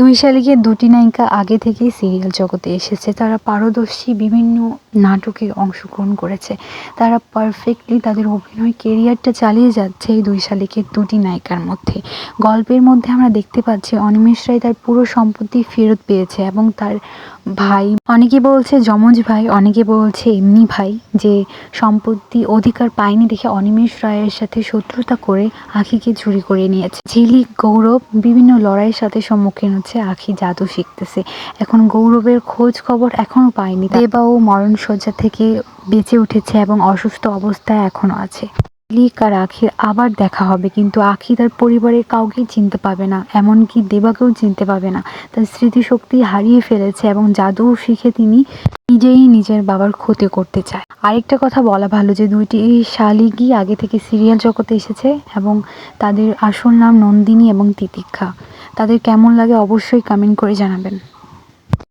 দুই শালিকে দুটি নায়িকা আগে থেকেই সিরিয়াল জগতে এসেছে। তারা পারদর্শী বিভিন্ন নাটকে অংশগ্রহণ করেছে। তারা পারফেক্টলি তাদের অভিনয় কেরিয়ারটা চালিয়ে যাচ্ছে এই দুই শালিকের দুটি নায়িকার মধ্যে। গল্পের মধ্যে আমরা দেখতে পাচ্ছি অনিমেষ রায় তার পুরো সম্পত্তি ফেরত পেয়েছে এবং তার ভাই, অনেকে বলছে যমজ ভাই, অনেকে বলছে এমনি ভাই, যে সম্পত্তি অধিকার পায়নি দেখে অনিমেষ রায়ের সাথে শত্রুতা করে আখিকে চুরি করে নিয়েছে। ঝিলিক গৌরব বিভিন্ন লড়াইয়ের সাথে সম্মুখীন হচ্ছে, আখি জাদু শিখতেছে। এখন গৌরবের খোঁজ খবর এখনও পায়নি। দেবাও মরণশয্যা থেকে বেঁচে উঠেছে এবং অসুস্থ অবস্থায় এখনও আছে। ঝিলিক আর আখির আবার দেখা হবে, কিন্তু আখি তার পরিবারের কাউকেই চিনতে পাবে না, এমনকি দেবাকেও চিনতে পাবে না। তার স্মৃতিশক্তি হারিয়ে ফেলেছে এবং জাদু শিখে তিনি নিজেই নিজের বাবার ক্ষতি করতে চায়। আরেকটা কথা বলা ভালো যে দুইটি শালিকই আগে থেকে সিরিয়াল জগতে এসেছে এবং তাদের আসল নাম নন্দিনী এবং তিতিক্ষা। তাদের কেমন লাগে অবশ্যই কমেন্ট করে জানাবেন।